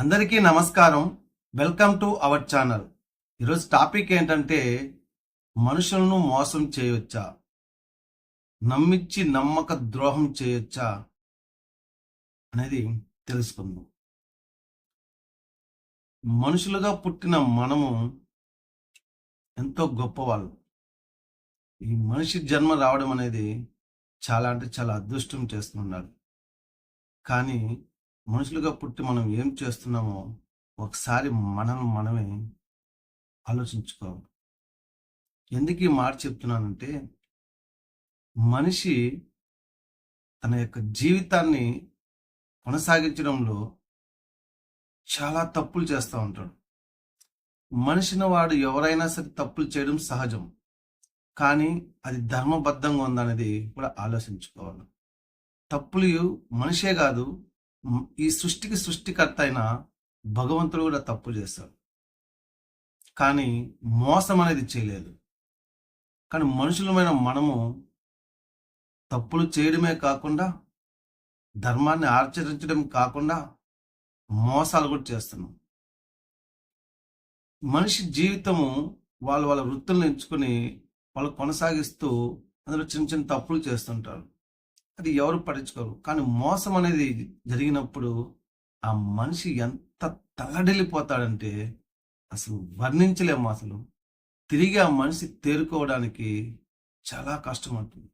అందరికీ నమస్కారం. Welcome to our channel. ఈరోజు టాపిక్ ఏంటంటే మనుషులను మోసం చేయొచ్చా? నమ్మించి నమ్మక ద్రోహం చేయొచ్చా? అనేది తెలుసుకుందాం. మనుషులుగా పుట్టిన మనము ఎంతో గొప్పవాళ్ళు. ఈ మనిషి జన్మ రావడం అనేది చాలా అంటే చాలా అదృష్టం చేస్తున్నారు కానీ మనుషులుగా పుట్టి మనం ఏం చేస్తున్నామో ఒకసారి మనం మనమే ఆలోచించుకోవాలి. ఎందుకు ఈ మాట చెప్తున్నానంటే మనిషి తన యొక్క జీవితాన్ని కొనసాగించడంలో చాలా తప్పులు చేస్తూ ఉంటాడు. మనిషిని వాడు ఎవరైనా సరే తప్పులు చేయడం సహజం. కానీ అది ధర్మబద్ధంగా ఉందనేది కూడా ఆలోచించుకోవాలి. తప్పులు మనిషే కాదు ఈ సృష్టికి సృష్టికర్త అయిన భగవంతుడు కూడా తప్పు చేశాడు కానీ మోసం అనేది చేయలేదు. కానీ మనుషులమైన మనము తప్పులు చేయడమే కాకుండా ధర్మాన్ని ఆచరించడం కాకుండా మోసాలు కూడా చేస్తున్నాం. మనిషి జీవితము వాళ్ళు వాళ్ళ వృత్తులను ఎంచుకొని వాళ్ళు కొనసాగిస్తూ అందులో చిన్న చిన్న తప్పులు చేస్తుంటారు. అది ఎవరు పట్టించుకోరు. కానీ మోసం అనేది జరిగినప్పుడు ఆ మనిషి ఎంత తలడిల్లిపోతాడంటే అసలు వర్ణించలేము అసలు. తిరిగి ఆ మనిషి తేరుకోవడానికి చాలా కష్టం ఉంటుంది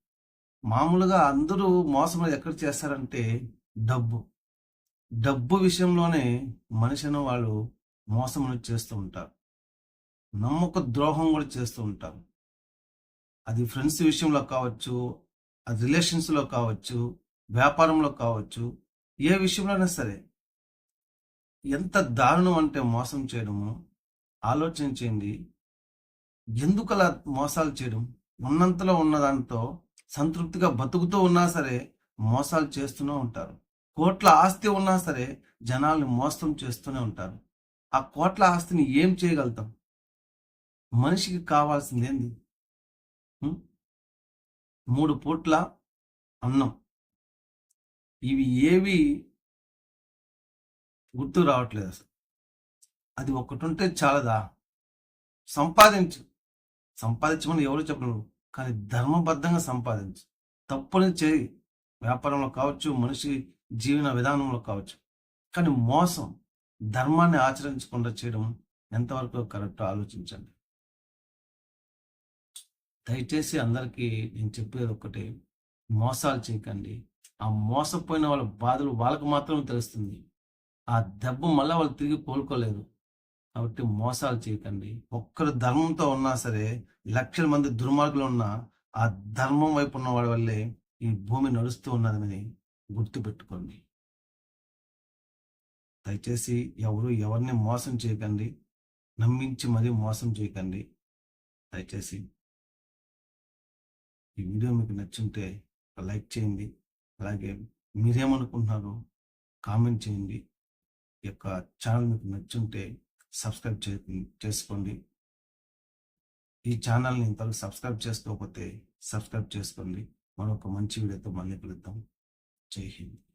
మామూలుగా అందరూ మోసం అనేది ఎక్కడ చేస్తారంటే డబ్బు. డబ్బు విషయంలోనే మనిషిని వాళ్ళు మోసం అనేది చేస్తూ ఉంటారు. నమ్మక ద్రోహం కూడా చేస్తూ ఉంటారు. అది ఫ్రెండ్స్ విషయంలో కావచ్చు అది రిలేషన్స్లో కావచ్చు వ్యాపారంలో కావచ్చు ఏ విషయంలోనైనా సరే ఎంత దారుణం అంటే మోసం చేయడము ఆలోచించండి ఎందుకు అలా మోసాలు చేయడం? ఉన్నంతలో ఉన్న దాంతో సంతృప్తిగా బతుకుతూ ఉన్నా సరే మోసాలు చేస్తూనే ఉంటారు. కోట్ల ఆస్తి ఉన్నా సరే జనాల్ని మోసం చేస్తూనే ఉంటారు. ఆ కోట్ల ఆస్తిని ఏం చేయగలుగుతాం? మనిషికి కావాల్సింది ఏంది మూడు పూట్ల అన్నం. ఇవి ఏవి గుర్తు రావట్లేదు అసలు. అది ఒకటి ఉంటే చాలదా? సంపాదించు. సంపాదించమని ఎవరు చెప్పరు కానీ ధర్మబద్ధంగా సంపాదించు. తప్పుని చేయి. వ్యాపారంలో కావచ్చు మనిషి జీవన విధానంలో కావచ్చు. కానీ మోసం ధర్మాన్ని ఆచరించకుండా చేయడం ఎంతవరకు కరెక్ట్ ఆలోచించండి. దయచేసి అందరికీ నేను చెప్పేది ఒకటి మోసాలు చేయకండి. ఆ మోసపోయిన వాళ్ళ బాధలు వాళ్ళకు మాత్రం తెలుస్తుంది. ఆ దెబ్బ మళ్ళీ వాళ్ళు తిరిగి కోలుకోలేదు. కాబట్టి మోసాలు చేయకండి. ఒక్కరు ధర్మంతో ఉన్నా సరే లక్షల మంది దుర్మార్గులు ఉన్నా ఆ ధర్మం వైపు ఉన్న వాళ్ళ వల్లే ఈ భూమి నడుస్తూ ఉన్నదని గుర్తుపెట్టుకోండి. దయచేసి ఎవరు ఎవరిని మోసం చేయకండి. నమ్మించి మరీ మోసం చేయకండి. దయచేసి ఈ వీడియో మీకు నచ్చుంటే లైక్ చేయండి. అలాగే మీరేమనుకుంటున్నారో కామెంట్ చేయండి. ఈ యొక్క ఛానల్ మీకు నచ్చుంటే సబ్స్క్రైబ్ చే చేసుకోండి. ఈ ఛానల్ని ఇంతవరకు సబ్స్క్రైబ్ చేసుకోకపోతే సబ్స్క్రైబ్ చేసుకోండి. మరొక మంచి వీడియోతో మళ్ళీ కలుద్దాం. జై హింద్.